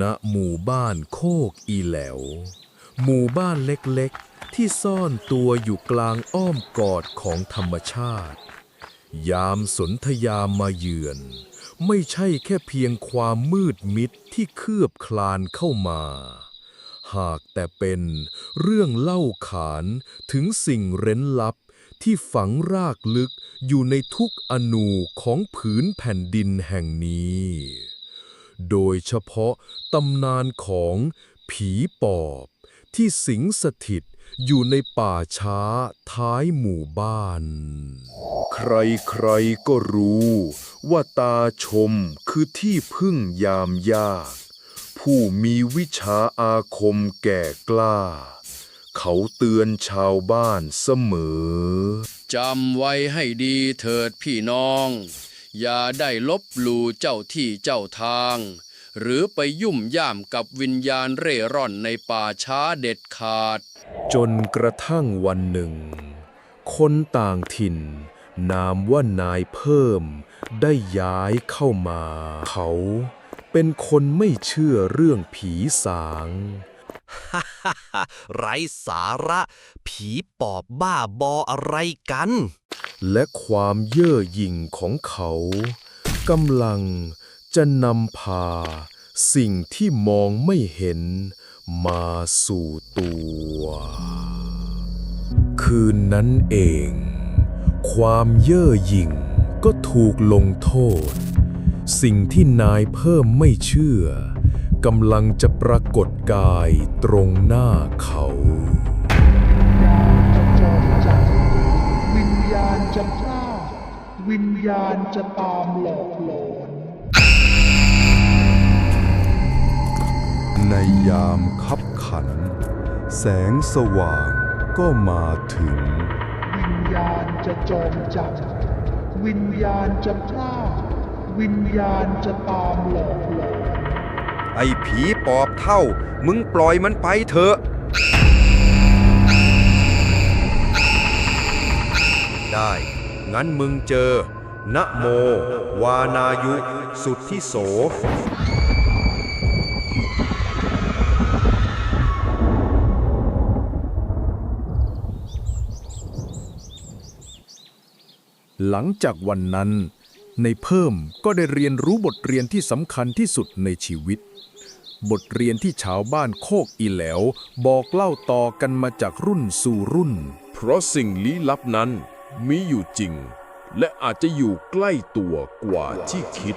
ณหมู่บ้านโคกอีแหลว หมู่บ้านเล็กๆ ที่ซ่อนตัวอยู่กลางอ้อมกอดของธรรมชาติ ยามสนธยามมาเยือน ไม่ใช่แค่เพียงความมืดมิดที่คืบคลานเข้ามา หากแต่เป็นเรื่องเล่าขานถึงสิ่งเร้นลับที่ฝังรากลึกอยู่ในทุกอนูของผืนแผ่นดินแห่งนี้ โดยเฉพาะตำนานของผีปอบ ที่สิงสถิตอยู่ในป่าช้าท้ายหมู่บ้าน ใครๆก็รู้ ว่าตาชมคือที่พึ่งยามยาก ผู้มีวิชาอาคมแก่กล้า เขาเตือนชาวบ้านเสมอ จำไว้ให้ดีเถิดพี่น้อง อย่าได้ลบหลู่เจ้าที่เจ้าทาง หรือไปยุ่มย่ามกับวิญญาณเร่ร่อนในป่าช้าเด็ดขาด จนกระทั่งวันหนึ่ง คนต่างถิ่น นามว่านายเพิ่ม ได้ย้ายเข้ามา เขาเป็นคนไม่เชื่อเรื่องผีสางไร้สาระ ผีปอบบ้าบออะไรกัน และความเย่อหยิ่งของเขากำลังจะนำพา สิ่งที่มองไม่เห็นมาสู่ตัว คืนนั้นเอง ความเย่อหยิ่งก็ถูกลงโทษ สิ่งที่นายเพิ่มไม่เชื่อกำลังจะปรากฏกายตรงหน้าเขา จะพลาดวิญญาณจะตามหลอกหลอนในยามคับขัน แสงสว่างก็มาถึง วิญญาณจะจอมจัดวิญญาณจะพลาดวิญญาณจะตามหลอกหลอนไอ้ผีปอบเท่า มึงปล่อยมันไปเถอะ งั้นมึงเจอ นะโม วานายุ สุทธิโสหลังจากวันนั้น ในเพิ่มก็ได้เรียนรู้บทเรียนที่สำคัญที่สุดในชีวิต บทเรียนที่ชาวบ้านโคกอีแหลวบอกเล่าต่อกันมาจากรุ่นสู่รุ่น เพราะสิ่งลี้ลับนั้น มีอยู่จริง และอาจจะอยู่ใกล้ตัวกว่าที่คิด